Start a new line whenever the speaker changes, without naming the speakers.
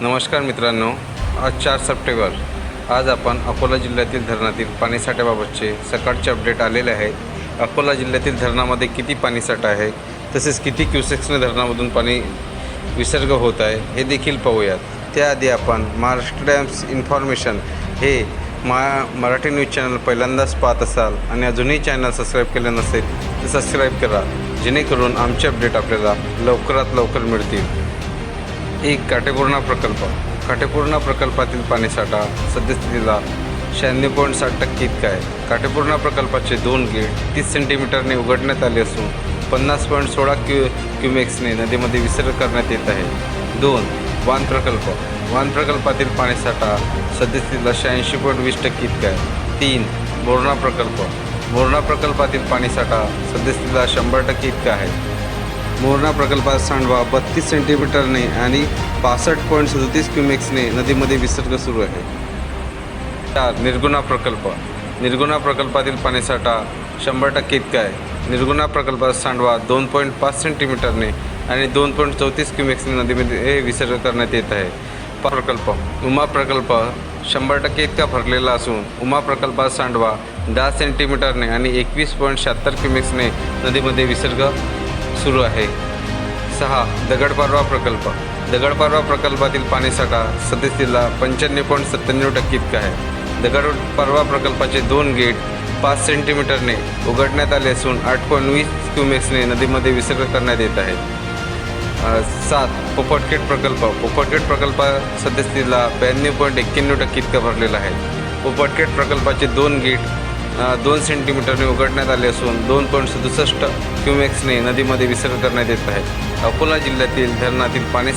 नमस्कार मित्रांनो आज चार सप्टेंबर. आज आपण अकोला जिल्ह्यातील धरणातील पाणीसाठ्याबाबतचे सकाळचे अपडेट आलेले आहेत अकोला जिल्ह्यातील धरणामध्ये किती पाणीसाठा आहे? तसेच किती क्युसेक्सने धरणामधून पाणी विसर्ग होत आहे? हे देखील पाहूयात. त्याआधी आपण महाराष्ट्र डॅम्स इन्फॉर्मेशन हे मा मराठी न्यूज चॅनल पहिल्यांदाच पाहत असाल आणि अजूनही चॅनल सबस्क्राईब केलं नसेल तर सबस्क्राईब करा. जेणेकरून आमचे अपडेट आपल्याला लवकरात लवकर मिळतील. एक काटेपूर्णा प्रकल्प. काटेपूर्णा प्रकल्पातील पाणीसाठा सद्यस्थितीला शहाण्णव पॉईंट साठ टक्के इतका आहे. काटेपूर्णा प्रकल्पाचे दोन गेट तीस सेंटीमीटरने उघडण्यात आले असून पन्नास पॉईंट सोळा क्यू क्युमेक्सने नदीमध्ये विसर्ग करण्यात येत आहे. दोन वान प्रकल्प. वान प्रकल्पातील पाणीसाठा सद्यस्थितीला शहाऐंशी पॉईंट वीस टक्के इतका आहे. तीन बोरणा प्रकल्प. बोरणा प्रकल्पातील पाणीसाठा सद्यस्थितीला शंभर टक्के इतका आहे. मोरणा प्रकल्पात सांडवा बत्तीस सेंटीमीटरने आणि पासष्ट पॉईंट सदतीस क्युमेक्सने नदीमध्ये विसर्ग सुरू आहे. चार निर्गुणा प्रकल्प. निर्गुणा प्रकल्पातील पाणीसाठा शंभर टक्के इतका आहे. निर्गुणा प्रकल्पात सांडवा दोन पॉईंट पाच सेंटीमीटरने आणि दोन पॉईंट चौतीस क्युमेक्सने नदीमध्ये हे विसर्ग करण्यात येत आहे. प्रकल्प. उमा प्रकल्प शंभर टक्के इतका भरलेला असून उमा प्रकल्पात सांडवा दहा सेंटीमीटरने आणि एकवीस पॉईंट शहात्तर क्युमेक्सने नदीमध्ये विसर्ग सुरू आहे. सहा दगडपारवा प्रकल्प. दगडपारवा प्रकल्पातील पाणीसाठा सदस्यला पंच्याण्णव पॉईंट सत्त्याण्णव टक्के इतका आहे. दगडपारवा प्रकल्पाचे दोन गेट पाच सेंटीमीटरने उघडण्यात आले असून आठ पॉईंट वीस क्युमेक्सने नदीमध्ये विसर्ग करण्यात येत आहे. सात पोपटखेड प्रकल्प. पोपटखेड प्रकल्प सदस्यला ब्याण्णव पॉईंट एक्क्याण्णव टक्के इतका भरलेला आहे. पोपटखेड प्रकल्पाचे दोन गेट दोन सेंटीमीटरने उघडण्यात आले असून दोन पॉईंट सदुसष्ट क्युमेक्सने नदीमध्ये विसर्ग करण्यात येत आहे. अकोला जिल्ह्यातील धरणातील पाणीसाठा